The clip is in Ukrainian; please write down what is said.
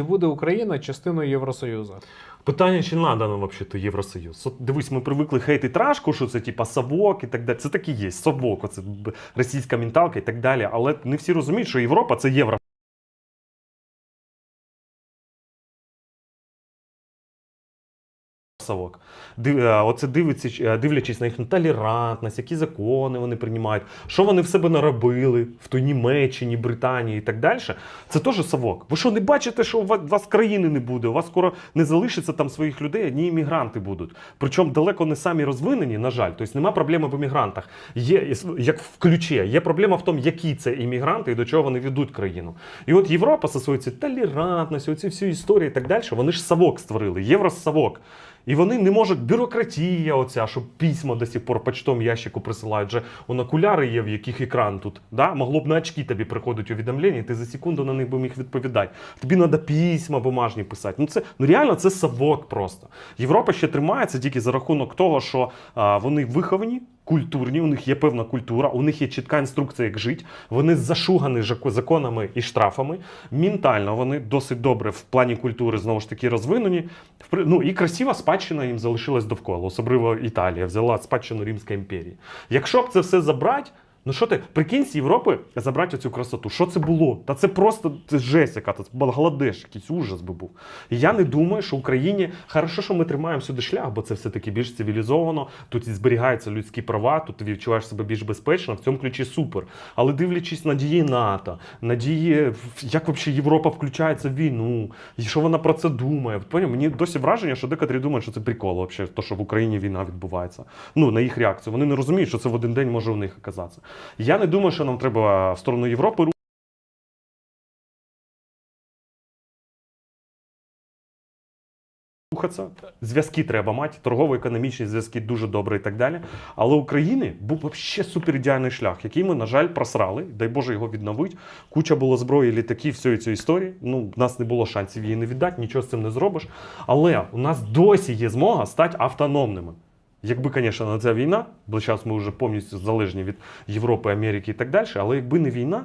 Чи буде Україна частиною Євросоюзу? Питання, чи надо нам взагалі Євросоюз? От дивись, ми привикли хейтити рашку, що це типа совок і так далі. Це так і є. Совок, це російська менталка і так далі. Але не всі розуміють, що Європа це євро. Совок. Е, оце дивиться, е, дивлячись на їхню толерантність, які закони вони приймають, що вони в себе наробили в той Німеччині, Британії і так далі. Це теж совок. Ви що не бачите, що у вас, країни не буде? У вас скоро не залишиться там своїх людей, одні іммігранти будуть. Причому далеко не самі розвинені, на жаль. Тобто нема проблеми в іммігрантах. Є як в ключі. Є проблема в тому, які це іммігранти і до чого вони ведуть країну. І от Європа цією толерантністю, оці всі історії і так далі, вони ж совок створили, євросовок. І вони не можуть бюрократія, оця, що письма до сих пор почтом ящику присилають. же он окуляри є, в яких екран тут. Да? Могло б на очки тобі приходить увідомлення, і ти за секунду на них би міг відповідати. Тобі треба письма бумажні писати. Ну це ну реально це совок просто. Європа ще тримається тільки за рахунок того, що а, вони виховані. Культурні, у них є певна культура, у них є чітка інструкція, як жити. Вони зашугані законами і штрафами. Ментально вони досить добре в плані культури знову ж таки розвинені. Ну і красива спадщина їм залишилась довкола, особливо Італія взяла спадщину Римської імперії. Якщо б це все забрати. Ну що ти, прикинь з Європи забрати цю красоту. Що це було? Та це просто це жесть, яка це Бангладеш, якийсь ужас би був. Я не думаю, що Україні хорошо, що ми тримаємо сюди шлях, бо це все-таки більш цивілізовано. Тут і зберігаються людські права, тут ти відчуваєш себе більш безпечно. В цьому ключі супер. Але дивлячись на дії НАТО, на дії, як взагалі Європа включається в війну, і що вона про це думає. Поняв? Мені досі враження, що декотрі думають, що це прикол, взагалі, то, що в Україні війна відбувається. Ну, на їх реакцію. Вони не розуміють, що це в один день може у них оказатися. Я не думаю, що нам треба в сторону Європи рухатися. Зв'язки треба мати, торгово-економічні зв'язки дуже добре і так далі. Але України був взагалі супер ідеальний шлях, який ми, на жаль, просрали. Дай Боже його відновити. Куча було зброї, літаків, всієї цієї історії. Ну, в нас не було шансів її не віддати, нічого з цим не зробиш. Але у нас досі є змога стати автономними. Якби, звісно, ця війна, бо зараз ми вже повністю залежні від Європи, Америки і так далі, але якби не війна,